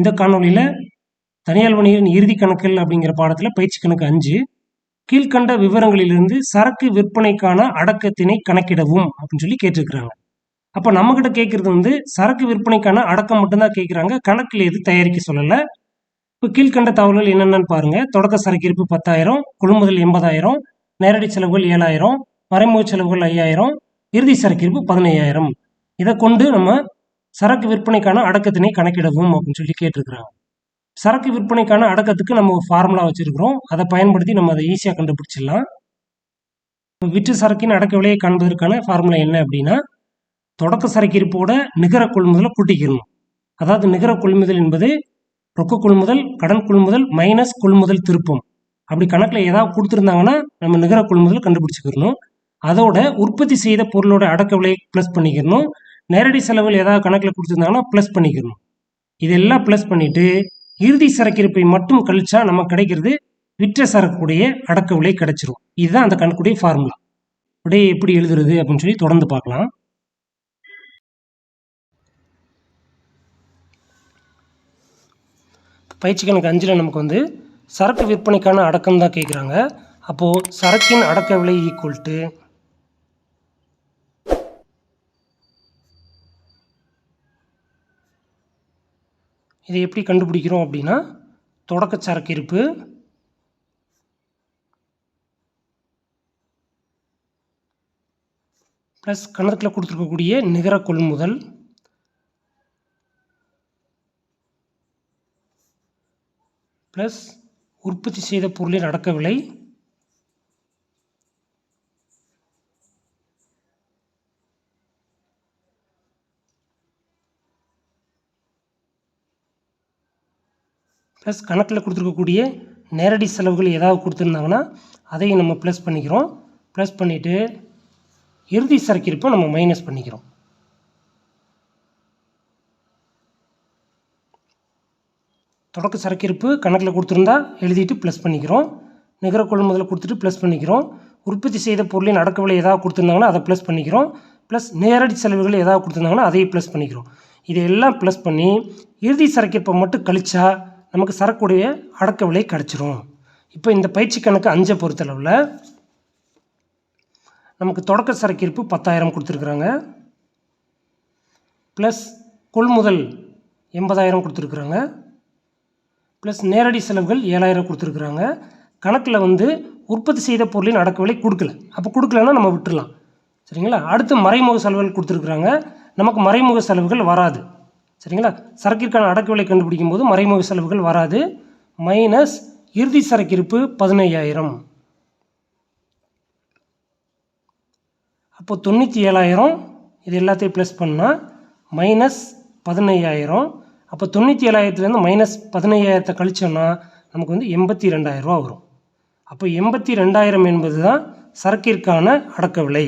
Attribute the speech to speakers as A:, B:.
A: இந்த காணொலியில் தனியார் வணிகரின் இறுதி கணக்கில் அப்படிங்கிற பாடத்தில் பயிற்சி கணக்கு அஞ்சு கீழ்கண்ட விவரங்களிலிருந்து சரக்கு விற்பனைக்கான அடக்கத்தினை கணக்கிடவும் அப்படின்னு சொல்லி கேட்டிருக்கிறாங்க. அப்போ நம்மக்கிட்ட கேட்குறது வந்து சரக்கு விற்பனைக்கான அடக்கம் மட்டும்தான் கேட்குறாங்க கணக்கில் எது தயாரிக்க சொல்லலை. இப்போ கீழ்கண்ட தகவல்கள் என்னென்னு பாருங்க. தொடக்க சரக்கு இருப்பு பத்தாயிரம் கொள்முதல் எண்பதாயிரம் நேரடி செலவுகள் ஏழாயிரம் மறைமுக செலவுகள் ஐயாயிரம் இறுதி சரக்கு இருப்பு பதினையாயிரம். இதை கொண்டு நம்ம சரக்கு விற்பனைக்கான அடக்கத்தினை கணக்கிடவும் அப்படின்னு சொல்லி கேட்டிருக்கிறாங்க. சரக்கு விற்பனைக்கான அடக்கத்துக்கு நம்ம ஃபார்முலா வச்சுருக்கிறோம். அதை பயன்படுத்தி நம்ம அதை ஈஸியாக கண்டுபிடிச்சிடலாம். இப்போ விற்று சரக்கின் அடக்க விலையை காண்பதற்கான ஃபார்முலா என்ன அப்படின்னா தொடக்க சரக்கு இருப்போட நிகர கொள்முதலை கூட்டிக்கிறணும். அதாவது நிகர கொள்முதல் என்பது ரொக்க கொள்முதல் கடன் கொள்முதல் மைனஸ் கொள்முதல் திருப்பம். அப்படி கணக்கில் ஏதாவது கொடுத்துருந்தாங்கன்னா நம்ம நிகர கொள்முதல் கண்டுபிடிச்சிக்கிறணும். அதோட உற்பத்தி செய்த பொருளோட அடக்க விலையை ப்ளஸ் பண்ணிக்கிறணும். நேரடி செலவில் ஏதாவது கணக்கில் கொடுத்துருந்தாங்கன்னா ப்ளஸ் பண்ணிக்கணும். இதெல்லாம் ப்ளஸ் பண்ணிவிட்டு இறுதி சரக்கிருப்பை மட்டும் கழிச்சா நமக்கு கிடைக்கிறது விற்ற சரக்குடைய அடக்க விலை கிடைச்சிரும். இதுதான் அந்த கணக்குடைய ஃபார்முலா விடையை எப்படி எழுதுறது அப்படின்னு சொல்லி தொடர்ந்து பார்க்கலாம். பயிற்சி கணக்கு அஞ்சில் நமக்கு வந்து சரக்கு விற்பனைக்கான அடக்கம் தான் கேட்குறாங்க அப்போது சரக்கின் அடக்க விலை ஈக்குவல் டு இதை எப்படி கண்டுபிடிக்கிறோம் அப்படின்னா தொடக்கச்சரக்கு இருப்பு ப்ளஸ் கணக்கில் கொடுத்துருக்கக்கூடிய நிகர கொள்முதல் ப்ளஸ் உற்பத்தி செய்த பொருளின் அடக்க விலை ப்ளஸ் கணக்கில் கொடுத்துருக்கக்கூடிய நேரடி செலவுகள் ஏதாவது கொடுத்துருந்தாங்கன்னா அதையும் நம்ம ப்ளஸ் பண்ணிக்கிறோம். ப்ளஸ் பண்ணிவிட்டு இறுதி சரக்கிருப்பை நம்ம மைனஸ் பண்ணிக்கிறோம். தொடக்க சரக்கிருப்பு கணக்கில் கொடுத்துருந்தா எழுதிட்டு ப்ளஸ் பண்ணிக்கிறோம். நிகர கொள்முதல் கொடுத்துட்டு ப்ளஸ் பண்ணிக்கிறோம். உற்பத்தி செய்த பொருளின் அடக்க விலை ஏதாவது கொடுத்துருந்தாங்கன்னா அதை ப்ளஸ் பண்ணிக்கிறோம். ப்ளஸ் நேரடி செலவுகள் ஏதாவது கொடுத்துருந்தாங்கன்னா அதையும் ப்ளஸ் பண்ணிக்கிறோம். இதையெல்லாம் ப்ளஸ் பண்ணி இறுதி சரக்கிருப்பை மட்டும் கழிச்சா நமக்கு சரக்குடைய அடக்க விலை கிடச்சிரும். இப்போ இந்த பயிற்சி கணக்கு அஞ்சை பொறுத்தளவில் நமக்கு தொடக்க சரக்கு இருப்பு பத்தாயிரம் கொடுத்துருக்குறாங்க. ப்ளஸ் கொள்முதல் எண்பதாயிரம் கொடுத்துருக்குறாங்க. ப்ளஸ் நேரடி செலவுகள் ஏழாயிரம் கொடுத்துருக்குறாங்க. கணக்கில் வந்து உற்பத்தி செய்த பொருளின் அடக்க விலை கொடுக்கல. அப்போ கொடுக்கலன்னா நம்ம விட்டுடலாம் சரிங்களா? அடுத்து மறைமுக செலவுகள் கொடுத்துருக்குறாங்க. நமக்கு மறைமுக செலவுகள் வராது. சரிங்களா? சரக்கிற்கான அடக்குவிலை கண்டுபிடிக்கும் போது மறைமுக செலவுகள் வராது. மைனஸ் இறுதி சரக்கிருப்பு பதினையாயிரம். அப்போ தொண்ணூற்றி ஏழாயிரம் இது எல்லாத்தையும் ப்ளஸ் பண்ணால் மைனஸ் பதினையாயிரம். அப்போ தொண்ணூற்றி ஏழாயிரத்துலேருந்து மைனஸ் பதினையாயிரத்தை கழிச்சோன்னா நமக்கு வந்து எண்பத்தி ரெண்டாயிரரூவா வரும். அப்போ எண்பத்தி ரெண்டாயிரம் என்பது தான் சரக்கிற்கான அடக்க விலை.